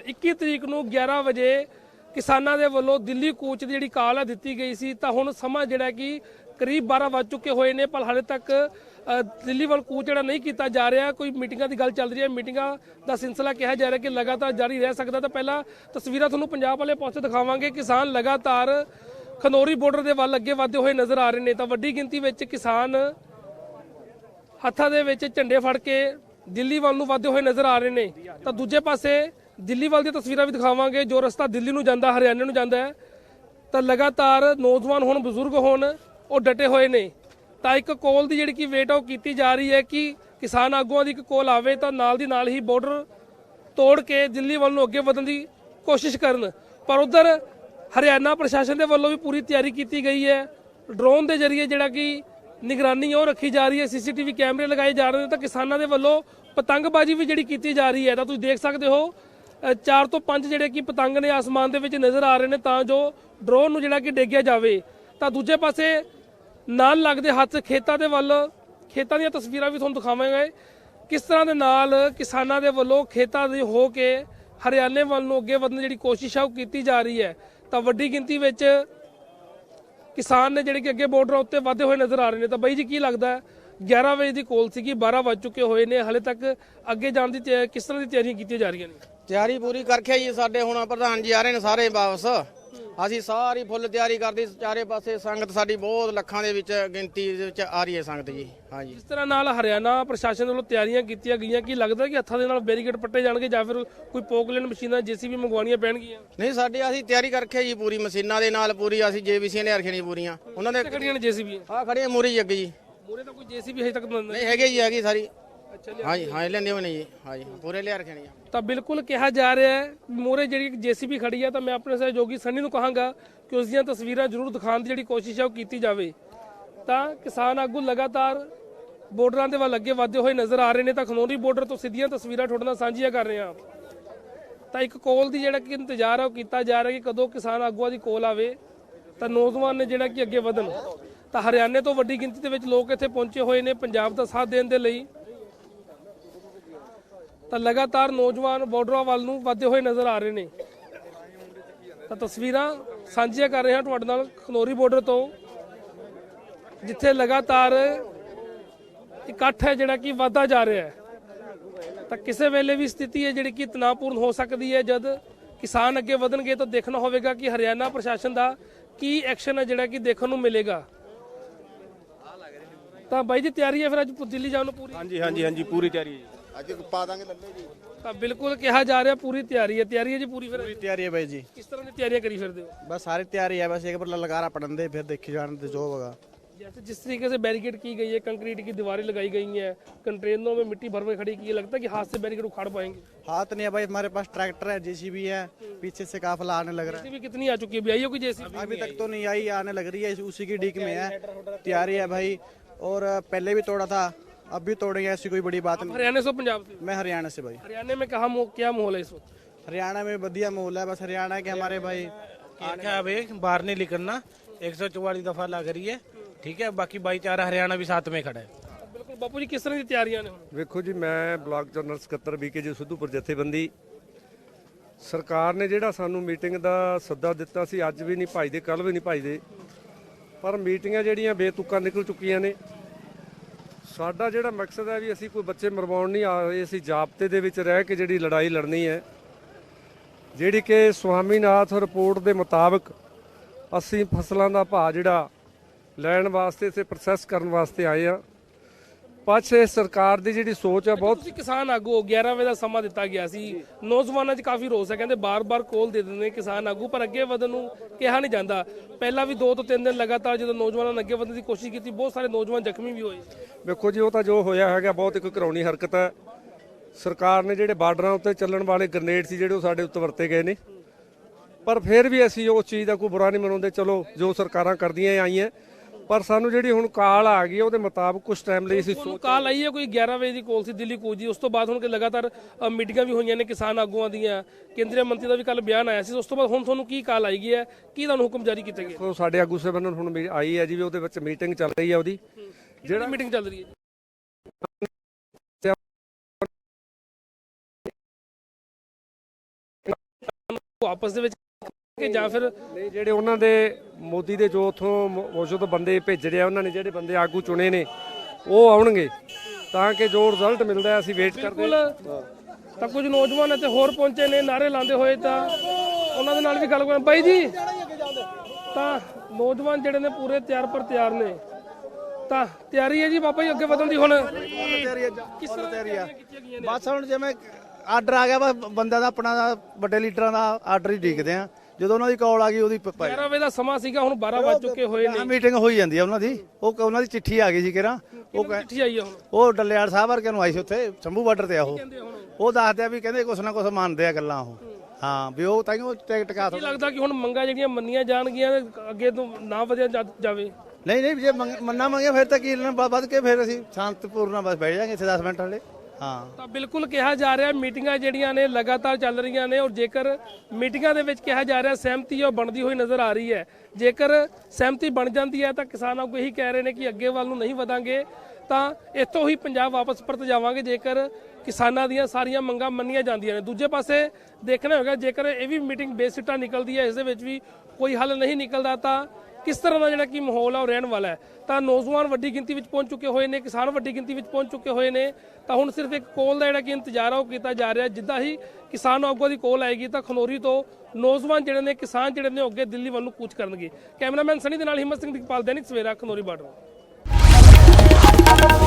ਨਾਲ 21 ਤਰੀਕ ਨੂੰ 11 ਵਜੇ ਕਿਸਾਨਾਂ ਦੇ ਵੱਲੋਂ ਦਿੱਲੀ ਕੂਚ ਦੀ ਜਿਹੜੀ ਕਾਲ ਹੈ ਦਿੱਤੀ ਗਈ ਸੀ, ਤਾਂ ਹੁਣ ਸਮਾਂ ਜਿਹੜਾ ਕਿ ਕਰੀਬ 12 ਵੱਜ ਚੁੱਕੇ ਹੋਏ ਨੇ, ਪਰ ਹਾਲੇ ਤੱਕ ਦਿੱਲੀ ਵੱਲ ਕੂਚ ਜਿਹੜਾ ਨਹੀਂ ਕੀਤਾ ਜਾ ਰਿਹਾ। ਕੋਈ ਮੀਟਿੰਗਾਂ ਦੀ ਗੱਲ ਚੱਲ ਰਹੀ ਹੈ। ਮੀਟਿੰਗਾਂ ਦਾ ਸਿਲਸਿਲਾ ਕਿਹਾ ਜਾ ਰਿਹਾ ਕਿ ਲਗਾਤਾਰ ਜਾਰੀ ਰਹਿ ਸਕਦਾ ਤਾਂ ਪਹਿਲਾਂ ਤਸਵੀਰਾਂ ਤੁਹਾਨੂੰ ਪੰਜਾਬ ਵਾਲੇ ਪਾਸੇ ਦਿਖਾਵਾਂਗੇ। ਕਿਸਾਨ ਲਗਾਤਾਰ ਖਨੌਰੀ ਬਾਰਡਰ ਦੇ ਵੱਲ ਅੱਗੇ ਵਧਦੇ ਹੋਏ ਨਜ਼ਰ ਆ ਰਹੇ ਨੇ। ਤਾਂ ਵੱਡੀ ਗਿਣਤੀ ਵਿੱਚ ਕਿਸਾਨ ਹੱਥਾਂ ਦੇ ਵਿੱਚ ਝੰਡੇ ਫੜ ਕੇ ਦਿੱਲੀ ਵੱਲ ਨੂੰ ਵਧਦੇ ਹੋਏ ਨਜ਼ਰ ਆ ਰਹੇ ਨੇ। ਤਾਂ ਦੂਜੇ ਪਾਸੇ ਦਿੱਲੀ ਵੱਲ ਦੀਆਂ ਤਸਵੀਰਾਂ ਵੀ ਦਿਖਾਵਾਂਗੇ, ਜੋ ਰਸਤਾ ਦਿੱਲੀ ਨੂੰ ਜਾਂਦਾ, ਹਰਿਆਣੇ ਨੂੰ ਜਾਂਦਾ ਹੈ। ਤਾਂ ਲਗਾਤਾਰ ਨੌਜਵਾਨ ਹੋਣ, ਬਜ਼ੁਰਗ ਹੋਣ, ਉਹ ਡਟੇ ਹੋਏ ਨੇ। ਤਾਂ ਇੱਕ ਕੋਲ ਦੀ ਜਿਹੜੀ ਕਿ ਵੇਟ ਆ ਉਹ ਕੀਤੀ ਜਾ ਰਹੀ ਹੈ ਕਿ ਕਿਸਾਨ ਆਗੂਆਂ ਦੀ ਇੱਕ ਕੋਲ ਆਵੇ ਤਾਂ ਨਾਲ ਦੀ ਨਾਲ ਹੀ ਬਾਰਡਰ ਤੋੜ ਕੇ ਦਿੱਲੀ ਵੱਲ ਨੂੰ ਅੱਗੇ ਵਧਣ ਦੀ ਕੋਸ਼ਿਸ਼ ਕਰਨ। ਪਰ ਉਧਰ ਹਰਿਆਣਾ ਪ੍ਰਸ਼ਾਸਨ ਦੇ ਵੱਲੋਂ ਵੀ ਪੂਰੀ ਤਿਆਰੀ ਕੀਤੀ ਗਈ ਹੈ। ਡਰੋਨ ਦੇ ਜ਼ਰੀਏ ਜਿਹੜਾ ਕਿ ਨਿਗਰਾਨੀ ਉਹ ਰੱਖੀ ਜਾ ਰਹੀ ਹੈ ਸੀਸੀਟੀਵੀ ਕੈਮਰੇ ਲਗਾਏ ਜਾ ਰਹੇ ਨੇ ਤਾਂ ਕਿਸਾਨਾਂ ਦੇ ਵੱਲੋਂ ਪਤੰਗਬਾਜ਼ੀ ਵੀ ਜਿਹੜੀ ਕੀਤੀ ਜਾ ਰਹੀ ਹੈ। ਤਾਂ ਤੁਸੀਂ ਦੇਖ ਸਕਦੇ ਹੋ ਚਾਰ ਤੋਂ ਪੰਜ ਜਿਹੜੇ ਕਿ ਪਤੰਗ ਨੇ ਆਸਮਾਨ ਦੇ ਵਿੱਚ ਨਜ਼ਰ ਆ ਰਹੇ ਨੇ ਤਾਂ ਜੋ ਡਰੋਨ ਨੂੰ ਜਿਹੜਾ ਕਿ ਡੇਗਿਆ ਜਾਵੇ। ਤਾਂ ਦੂਜੇ ਪਾਸੇ ਨਾਲ ਲੱਗਦੇ ਹੱਥ ਖੇਤਾਂ ਦੇ ਵੱਲ, ਖੇਤਾਂ ਦੀਆਂ ਤਸਵੀਰਾਂ ਵੀ ਤੁਹਾਨੂੰ ਦਿਖਾਵਾਂਗੇ। ਕਿਸ ਤਰ੍ਹਾਂ ਦੇ ਨਾਲ ਕਿਸਾਨਾਂ ਦੇ ਵੱਲੋਂ ਖੇਤਾਂ ਦੇ ਹੋ ਕੇ ਹਰਿਆਣੇ ਵੱਲ ਨੂੰ ਅੱਗੇ ਵਧਣ ਦੀ ਜਿਹੜੀ ਕੋਸ਼ਿਸ਼ ਆ ਉਹ ਕੀਤੀ ਜਾ ਰਹੀ ਹੈ। ਤਾਂ ਵੱਡੀ ਗਿਣਤੀ ਵਿੱਚ ਕਿਸਾਨ ਨੇ ਜਿਹੜੇ ਕਿ ਅੱਗੇ ਬਾਰਡਰ ਉੱਤੇ ਵਧੇ ਹੋਏ ਨਜ਼ਰ ਆ ਰਹੇ ਨੇ। ਤਾਂ ਬਾਈ ਜੀ ਕੀ ਲੱਗਦਾ ਹੈ? 11 ਵਜੇ ਦੀ ਕੋਲ ਸੀਗੀ 12 ਵੱਜ ਚੁੱਕੇ ਹੋਏ ਨੇ। ਹਲੇ ਤੱਕ ਅੱਗੇ ਜਾਣ ਦੀ ਤਿਆ- ਕਿਸ ਤਰ੍ਹਾਂ ਦੀ ਤਿਆਰੀਆਂ ਕੀਤੀਆਂ ਜਾ ਰਹੀਆਂ ਨੇ? ਤਿਆਰੀ ਪੂਰੀ ਕਰਕੇ ਜੀ ਸਾਡੇ ਹੁਣ ਪ੍ਰਧਾਨ ਜੀ ਆ ਰਹੇ ਨੇ ਸਾਰੇ ਵਾਪਸ। ਅਸੀਂ ਸਾਰੀ ਫੁੱਲ ਤਿਆਰੀ ਕਰਦੀ ਚਾਰੇ ਪਾਸੇ ਸੰਗਤ ਸਾਡੀ ਬਹੁਤ ਲੱਖਾਂ ਦੇ ਵਿੱਚ ਗਿਣਤੀ ਦੇ ਵਿੱਚ ਆ ਰਹੀ ਹੈ ਸੰਗਤ ਜੀ। ਹਾਂਜੀ ਇਸ ਤਰ੍ਹਾਂ ਨਾਲ ਹਰਿਆਣਾ ਪ੍ਰਸ਼ਾਸਨ ਵੱਲੋਂ ਤਿਆਰੀਆਂ ਕੀਤੀਆਂ ਗਈਆਂ ਕੀ ਲੱਗਦਾ ਕਿ ਹੱਥਾਂ ਦੇ ਨਾਲ ਬੈਰੀਕੇਡ ਪੱਟੇ ਜਾਣਗੇ ਜਾਂ ਫਿਰ ਕੋਈ ਪੋਕਲੈਂਡ ਮਸ਼ੀਨਾਂ ਜੀਸੀਬੀ ਮੰਗਵਾਉਣੀਆਂ ਪੈਣਗੀਆਂ? ਨਹੀਂ ਸਾਡੇ ਅਸੀਂ ਤਿਆਰੀ ਕਰਕੇ ਜੀ ਪੂਰੀ ਮਸ਼ੀਨਾਂ ਦੇ ਨਾਲ ਪੂਰੀ ਅਸੀਂ ਜੇਬੀਸੀ ਨੇ ਰੱਖਣੀ ਪੂਰੀਆਂ। ਉਹਨਾਂ ਦੇ ਖੜੀਆਂ ਨੇ ਜੀਸੀਬੀ ਆ ਖੜੀਆਂ ਮੂਰੀ ਅੱਗੇ ਜੀ। ਮੂਰੇ ਤਾਂ ਕੋਈ ਜੀਸੀਬੀ ਹਜੇ ਤੱਕ ਨਹੀਂ ਹੈਗੇ ਜੀ ਹੈਗੀ ਸਾਰੀ। ਅੱਛਾ ਹਾਂਜੀ ਹਾਂ ਲੈਂਦੇ ਹੋਏ ਨੇ ਜੀ। ਹਾਂਜੀ ਪੂਰੇ ਲਿਆ ਰੱਖਣੀ ਆ ਤਾਂ ਬਿਲਕੁਲ ਕਿਹਾ ਜਾ ਰਿਹਾ ਹੈ ਮੂਰੇ ਜਿਹੜੀ ਜੀਸੀਬੀ ਖੜੀ ਹੈ ਤਾਂ ਮੈਂ ਆਪਣੇ ਸਹਿਯੋਗੀ ਸੰਨੀ ਨੂੰ ਕਹਾਂਗਾ ਕਿ ਉਸ ਦੀਆਂ ਤਸਵੀਰਾਂ ਜ਼ਰੂਰ ਦਿਖਾਉਣ ਦੀ ਜਿਹੜੀ ਕੋਸ਼ਿਸ਼ ਹੈ ਉਹ ਕੀਤੀ ਜਾਵੇ। ਤਾਂ ਕਿਸਾਨ ਆਗੂ ਲਗਾਤਾਰ ਬਾਰਡਰਾਂ ਦੇ ਵੱਲ ਅੱਗੇ ਵਧਦੇ ਹੋਏ ਨਜ਼ਰ ਆ ਰਹੇ ਨੇ ਤਾਂ ਖਨੌਰੀ ਬਾਰਡਰ ਤੋਂ ਸਿੱਧੀਆਂ ਤਸਵੀਰਾਂ ਤੁਹਾਡੇ ਨਾਲ ਸਾਂਝੀਆਂ ਕਰ ਰਹੇ ਹਾਂ। ਤਾਂ ਇੱਕ ਕੋਲ ਦੀ ਜਿਹੜਾ ਕਿ ਇੰਤਜ਼ਾਰ ਹੈ ਉਹ ਕੀਤਾ ਜਾ ਰਿਹਾ ਕਿ ਕਦੋਂ ਕਿਸਾਨ ਆਗੂਆਂ ਦੀ ਕੋਲ ਆਵੇ ਤਾਂ ਨੌਜਵਾਨ ਨੇ ਜਿਹੜਾ ਕਿ ਅੱਗੇ ਵਧਣ। ਤਾਂ ਹਰਿਆਣੇ ਤੋਂ ਵੱਡੀ ਗਿਣਤੀ ਦੇ ਵਿੱਚ ਲੋਕ ਇੱਥੇ ਪਹੁੰਚੇ ਹੋਏ ਨੇ ਪੰਜਾਬ ਦਾ ਸਾਥ ਦੇਣ ਦੇ ਲਈ। ਤਾਂ ਲਗਾਤਾਰ ਨੌਜਵਾਨ ਬਾਰਡਰਾਂ ਵੱਲ ਨੂੰ ਵਧਦੇ ਹੋਏ ਨਜ਼ਰ ਆ ਰਹੇ ਨੇ। ਤਾਂ ਤਸਵੀਰਾਂ ਸਾਂਝੀਆਂ ਕਰ ਰਹੇ ਹਾਂ ਤੁਹਾਡੇ ਨਾਲ ਖਨੋਰੀ ਬਾਰਡਰ ਤੋਂ, ਜਿੱਥੇ ਲਗਾਤਾਰ ਇਕੱਠ ਹੈ ਜਿਹੜਾ ਕਿ ਵਧਦਾ ਜਾ ਰਿਹਾ ਹੈ। ਤਾਂ ਕਿਸੇ ਵੇਲੇ ਵੀ ਸਥਿਤੀ ਹੈ ਜਿਹੜੀ ਕਿ ਤਣਾਅਪੂਰਨ ਹੋ ਸਕਦੀ ਹੈ, ਜਦ ਕਿਸਾਨ ਅੱਗੇ ਵਧਣਗੇ ਤਾਂ ਦੇਖਣਾ ਹੋਵੇਗਾ ਕਿ ਹਰਿਆਣਾ ਪ੍ਰਸ਼ਾਸਨ ਦਾ ਕੀ ਐਕਸ਼ਨ ਹੈ ਜਿਹੜਾ ਕਿ ਦੇਖਣ ਨੂੰ ਮਿਲੇਗਾ। ਤਾਂ ਬਾਈ ਜੀ, ਤਿਆਰੀ ਹੈ ਫਿਰ ਅੱਜ ਦਿੱਲੀ ਜਾਣ ਨੂੰ ਪੂਰੀ? ਹਾਂਜੀ ਹਾਂਜੀ ਹਾਂਜੀ, ਪੂਰੀ ਤਿਆਰੀ ਹੈ ਜੀ। ਅੱਜ ਪਾ ਦਾਂਗੇ ਲੱਲੇ ਜੀ ਤਾਂ ਬਿਲਕੁਲ ਕਿਹਾ ਜਾ ਰਿਹਾ ਪੂਰੀ ਤਿਆਰੀ ਹੈ ਤਿਆਰੀ ਹੈ ਜੀ ਪੂਰੀ ਫਿਰ ਪੂਰੀ ਤਿਆਰੀ ਹੈ ਬਾਈ ਜੀ ਕਿਸ ਤਰ੍ਹਾਂ ਦੀ ਤਿਆਰੀਆਂ ਕਰੀ ਫਿਰਦੇ ਹੋ बस सारी तैयारी है बस एक बार लगारा पढ़न दे फिर देखी जाने दे जो होगा जैसे जिस तरीके से बैरिकेड की गई है कंक्रीट की दीवारें लगाई गई हैं कंटेनरों में मिट्टी भर में खड़ी की है लगता है कि हाथ से बैरिकेड उखाड़ पाएंगे हाथ नहीं है भाई हमारे पास ट्रैक्टर है जेसीबी है पीछे से काफला आने लग रहा है जैसे भी कितनी आ चुकी है अभी आई हो कोई जैसी अभी तक तो नहीं आई आने लग रही है उसी की डीक में है तैयारी है भाई और पहले भी तोड़ा था अब भी तोड़ेंगे ऐसी कोई बड़ी बात नहीं हरियाणा से पंजाब से मैं हरियाणा से भाई हरियाणा में कहा मो- क्या माहौल है इस वक्त हरियाणा में बढ़िया माहौल है बस हरियाणा के हमारे भाई क्या अब एक बाहर नहीं निकलना एक सौ चौवालीस दफा लग रही है ठीक है बाकी भाईचारा हरियाणा भी साथ में खड़ा है ਬਿਲਕੁਲ ਬਾਪੂ ਜੀ ਕਿਸ ਤਰ੍ਹਾਂ ਦੀ ਤਿਆਰੀਆਂ ਨੇ ਹੁਣ ਵੇਖੋ ਜੀ ਮੈਂ ਬਲਾਕ ਜਨਰਲ ਸਕੱਤਰ ਬੀਕੇ ਜੀ ਸਿੱਧੂਪੁਰ ਜਥੇਬੰਦੀ ਸਰਕਾਰ ਨੇ ਜਿਹੜਾ ਸਾਨੂੰ ਮੀਟਿੰਗ ਦਾ ਸੱਦਾ ਦਿੱਤਾ ਸੀ ਅੱਜ ਵੀ ਨਹੀਂ ਭਾਈਦੇ ਕੱਲ ਵੀ ਨਹੀਂ ਭਾਈਦੇ ਪਰ ਮੀਟਿੰਗਾਂ ਜਿਹੜੀਆਂ ਬੇਤੁਕਾ ਨਿਕਲ ਚੁੱਕੀਆਂ ਨੇ ਸਾਡਾ ਜਿਹੜਾ ਮਕਸਦ ਹੈ ਵੀ ਅਸੀਂ ਕੋਈ ਬੱਚੇ ਮਰਵਾਉਣ ਨਹੀਂ ਆ ਰਹੇ, ਅਸੀਂ ਜਾਬਤੇ ਦੇ ਵਿੱਚ ਰਹਿ ਕੇ ਜਿਹੜੀ ਲੜਾਈ ਲੜਨੀ ਹੈ, ਜਿਹੜੀ ਕਿ ਸੁਆਮੀਨਾਥ ਰਿਪੋਰਟ ਦੇ ਮੁਤਾਬਕ ਅਸੀਂ ਫਸਲਾਂ ਦਾ ਭਾਅ ਜਿਹੜਾ ਲੈਣ ਵਾਸਤੇ ਤੇ ਪ੍ਰੋਸੈਸ ਕਰਨ ਵਾਸਤੇ ਆਏ ਆ ਪਾਛੇ ਸਰਕਾਰ ਦੀ ਜਿਹੜੀ ਸੋਚ ਹੈ ਬਹੁਤ ਤੁਸੀਂ ਕਿਸਾਨ ਆਗੂ ਹੋ 11 ਵਜੇ ਦਾ ਸਮਾਂ ਦਿੱਤਾ ਗਿਆ ਸੀ। ਨੌਜਵਾਨਾਂ 'ਚ ਕਾਫੀ ਰੋਸ ਹੈ ਕਹਿੰਦੇ ਬਾਰ-ਬਾਰ ਕੋਲ ਦੇ ਦਿੰਦੇ ਨੇ ਕਿਸਾਨ ਆਗੂ ਪਰ ਅੱਗੇ ਵਧਣ ਨੂੰ ਕਿਹਾ ਨਹੀਂ ਜਾਂਦਾ। ਪਹਿਲਾਂ ਵੀ 2 ਤੋਂ 3 ਦਿਨ ਲਗਾਤਾਰ ਜਦੋਂ ਨੌਜਵਾਨਾਂ ਨੇ ਅੱਗੇ ਵਧਣ ਦੀ ਕੋਸ਼ਿਸ਼ ਕੀਤੀ ਬਹੁਤ ਸਾਰੇ ਨੌਜਵਾਨ ਜ਼ਖਮੀ ਵੀ ਹੋਏ। ਵੇਖੋ ਜੀ ਉਹ ਤਾਂ ਜੋ ਹੋਇਆ ਹੈਗਾ ਬਹੁਤ ਇੱਕ ਘਰਾਉਣੀ ਹਰਕਤ ਹੈ। ਸਰਕਾਰ ਨੇ ਜਿਹੜੇ ਬਾਰਡਰਾਂ ਉੱਤੇ ਚੱਲਣ ਵਾਲੇ ਗ੍ਰਨੇਡ ਸੀ ਜਿਹੜੇ ਉਹ ਸਾਡੇ ਉੱਤੇ ਵਰਤੇ ਗਏ ਨੇ। ਪਰ ਫਿਰ ਵੀ ਅਸੀਂ ਉਸ ਚੀਜ਼ ਦਾ ਕੋਈ ਬੁਰਾ ਨਹੀਂ ਮਨਾਉਂਦੇ ਚਲੋ ਜੋ ਸਰਕਾਰਾਂ ਕਰਦੀਆਂ ਆਈਆਂ ਪਰ ਸਾਨੂੰ ਜਿਹੜੀ ਹੁਣ ਕਾਲ ਆ ਗਈ ਹੈ, ਉਹਦੇ ਮੁਤਾਬਕ ਕੁਝ ਟਾਈਮ ਲਈ ਅਸੀਂ ਤੁਹਾਨੂੰ ਕਾਲ ਆਈ ਹੈ ਕੋਈ 11 ਵਜੇ ਦੀ ਕੋਲ ਸੀ ਦਿੱਲੀ ਦੀ ਉਸ ਤੋਂ ਬਾਅਦ ਹੁਣ ਕਿ ਲਗਾਤਾਰ ਅ, ਮੀਟਿੰਗਾਂ ਵੀ ਹੋਈਆਂ ਨੇ ਕਿਸਾਨ ਆਗੂਆਂ ਦੀਆਂ ਕੇਂਦਰੀ ਮੰਤਰੀ ਦਾ ਵੀ ਕੱਲ ਬਿਆਨ ਆਇਆ ਸੀ ਉਸ ਤੋਂ ਬਾਅਦ ਹੁਣ ਤੁਹਾਨੂੰ ਕੀ ਕਾਲ ਆਈ ਗਈ ਹੈ? ਕੀ ਤੁਹਾਨੂੰ ਹੁਕਮ ਜਾਰੀ ਕੀਤੇ ਗਏ? ਸੋ ਸਾਡੇ ਆਗੂ ਸਾਹਿਬਾਨ ਨੂੰ ਹੁਣ ਮੀ- ਆਈ ਹੈ ਜੀ ਵੀ ਉਹਦੇ ਵਿੱਚ ਮੀਟਿੰਗ ਚੱਲ ਰਹੀ ਹੈ ਉਹਦੀ। ਜਿਹੜਾ ਮੀਟਿੰਗ ਚੱਲ ਰਹੀ ਹੈ? ਆਪਸ ਦੇ ਵਿੱਚ ਕਿ ਜਾਂ ਫਿਰ ਨਹੀਂ ਜਿਹੜੇ ਉਹਨਾਂ ਦੇ ਮੋਦੀ ਦੇ ਜੋ ਉਥੋਂ ਮੌਜੂਦ ਬੰਦੇ ਭੇਜ ਰਿਹਾ ਉਹਨਾਂ ਨੇ ਜਿਹੜੇ ਬੰਦੇ ਆਗੂ ਚੁਣੇ ਨੇ ਉਹ ਆਉਣਗੇ। ਤਾਂ ਕਿ ਜੋ ਰਿਜ਼ਲਟ ਮਿਲਦਾ ਹੈ ਅਸੀਂ ਵੇਟ ਕਰਦੇ ਤਾਂ ਕੁਝ ਨੌਜਵਾਨ ਇੱਥੇ ਹੋਰ ਪਹੁੰਚੇ ਨੇ ਨਾਰੇ ਲਾਉਂਦੇ ਹੋਏ ਤਾਂ ਉਹਨਾਂ ਦੇ ਨਾਲ ਵੀ ਗੱਲ ਕਰਾਂ। ਬਾਈ ਜੀ ਤਾਂ ਨੌਜਵਾਨ ਜਿਹੜੇ ਨੇ ਪੂਰੇ ਤਿਆਰ ਪਰ ਤਿਆਰ ਨੇ। ਤਾਂ ਤਿਆਰੀ ਹੈ ਜੀ ਬਾਬਾ ਜੀ ਅੱਗੇ ਵਧਣ ਦੀ ਹੁਣ। ਕਿਸ ਤਰ੍ਹਾਂ ਤਿਆਰੀ ਆ। ਬਸ ਹੁਣ ਜਿਵੇਂ ਆਰਡਰ ਆ ਗਿਆ ਬਸ ਬੰਦਾ ਦਾ ਆਪਣਾ ਦਾ ਵੱਡੇ ਲੀਡਰਾਂ ਦਾ ਆਰਡਰ ਹੀ ਡੀਕਦੇ ਆ। ਜਦੋਂ ਉਹਨਾਂ ਦੀ ਕਾਲ ਆ ਗਈ ਉਹਦੀ 11 ਵਜੇ ਦਾ ਸਮਾਂ ਸੀਗਾ ਹੁਣ 12 ਵੱਜ ਚੁੱਕੇ ਹੋਏ ਨੇ। ਮੀਟਿੰਗ ਹੋਈ ਜਾਂਦੀ ਆ ਉਹਨਾਂ ਦੀ। ਉਹ ਉਹਨਾਂ ਦੀ ਚਿੱਠੀ ਆ ਗਈ ਸੀ ਕਿਰਾ ਉਹ ਕਹਿ- ਚਿੱਠੀ ਆਈ ਹੈ ਹੁਣ? ਉਹ ਡੱਲੇਵਾਲ ਸਾਹਿਬ ਵਰਗੇ ਨੂੰ ਆਈ ਸੀ ਉੱਥੇ ਸ਼ੰਭੂ ਬਾਰਡਰ ਤੇ ਆ ਉਹ। ਕਹਿੰਦੇ ਹੁਣ ਉਹ? ਦੱਸਦੇ ਆ ਵੀ ਕਹਿੰਦੇ ਕੁਛ ਨਾ ਕੁਛ ਮੰਨਦੇ ਆ ਗੱਲਾਂ ਉਹ। ਹਾਂ। ਵੀ ਉਹ ਤਾਂ ਉਹ ਟਿਕਟ ਕਾ ਕੀ ਲੱਗਦਾ ਕਿ ਹੁਣ ਮੰਗਾਂ ਜਿਹੜੀਆਂ ਮੰਨੀਆਂ ਜਾਣਗੀਆਂ ਤੇ ਅੱਗੇ ਤੋਂ ਨਾ ਵਧਿਆ ਜਾ- ਜਾਵੇ? ਨਹੀਂ ਨਹੀਂ ਜੇ ਮੰਗ- ਮੰਨਾ ਮੰਗੇ ਫਿਰ ਤਾਂ ਕੀ ਲੈਣਾ ਵ- ਵੱਧ ਕੇ ਫਿਰ ਅਸੀਂ ਸ਼ਾਂਤਪੂਰਨ ਨਾਲ ਬਸ ਬਹਿ ਜਾਾਂਗੇ ਇੱਥੇ 10 ਮਿੰਟ ਹਲੇ। ਹਾਂ। ਤਾਂ ਬਿਲਕੁਲ ਕਿਹਾ ਜਾ ਰਿਹਾ ਮੀਟਿੰਗਾਂ ਜਿਹੜੀਆਂ ਨੇ ਲਗਾਤਾਰ ਚੱਲ ਰਹੀਆਂ ਨੇ ਔਰ ਜੇਕਰ ਮੀਟਿੰਗਾਂ ਦੇ ਵਿੱਚ ਕਿਹਾ ਜਾ ਰਿਹਾ ਸਹਿਮਤੀ ਉਹ ਬਣਦੀ ਹੋਈ ਨਜ਼ਰ ਆ ਰਹੀ ਹੈ। ਜੇਕਰ ਸਹਿਮਤੀ ਬਣ ਜਾਂਦੀ ਹੈ ਤਾਂ ਕਿਸਾਨਾਂ ਕੋ ਇਹੀ ਕਹਿ ਰਹੇ ਨੇ ਕਿ ਅੱਗੇ ਵੱਲ ਨੂੰ ਨਹੀਂ ਵਧਾਂਗੇ। ਤਾਂ ਇੱਥੋਂ ਹੀ ਪੰਜਾਬ ਵਾਪਸ ਪਰਤ ਜਾਵਾਂਗੇ, ਜੇਕਰ ਕਿਸਾਨਾਂ ਦੀਆਂ ਸਾਰੀਆਂ ਮੰਗਾਂ ਮੰਨੀਆਂ ਜਾਂਦੀਆਂ ਨੇ। ਦੂਜੇ ਪਾਸੇ ਦੇਖਣਾ ਹੋਗਾ ਜੇਕਰ ਇਹ ਵੀ ਮੀਟਿੰਗ ਬੇਸਿੱਟਾ ਨਿਕਲਦੀ ਹੈ, ਇਸ ਦੇ ਵਿੱਚ ਵੀ ਕੋਈ ਹੱਲ ਨਹੀਂ ਨਿਕਲਦਾ, ਤਾਂ ਕਿਸ ਤਰ੍ਹਾਂ ਦਾ ਜਿਹੜਾ ਕਿ ਮਾਹੌਲ ਆ, ਉਹ ਰਹਿਣ ਵਾਲਾ ਹੈ। ਤਾਂ ਨੌਜਵਾਨ ਵੱਡੀ ਗਿਣਤੀ ਵਿੱਚ ਪਹੁੰਚ ਚੁੱਕੇ ਹੋਏ ਨੇ, ਕਿਸਾਨ ਵੱਡੀ ਗਿਣਤੀ ਵਿੱਚ ਪਹੁੰਚ ਚੁੱਕੇ ਹੋਏ ਨੇ, ਤਾਂ ਹੁਣ ਸਿਰਫ ਇੱਕ ਕੋਲ ਦਾ ਜਿਹੜਾ ਕਿ ਇੰਤਜ਼ਾਰ ਆ, ਉਹ ਕੀਤਾ ਜਾ ਰਿਹਾ। ਜਿੱਦਾਂ ਹੀ ਕਿਸਾਨ ਆਗੂਆਂ ਦੀ ਕੋਲ ਆਏਗੀ, ਤਾਂ ਖਨੋਰੀ ਤੋਂ ਨੌਜਵਾਨ ਜਿਹੜੇ ਨੇ, ਕਿਸਾਨ ਜਿਹੜੇ ਨੇ ਅੱਗੇ ਦਿੱਲੀ ਵੱਲ ਨੂੰ ਕੂਚ ਕਰਨਗੇ। ਕੈਮਰਾਮੈਨ ਸਨੀ ਦੇ ਨਾਲ Himmat Singh Deepal, Dainik Savera, Khanauri border. Thank you.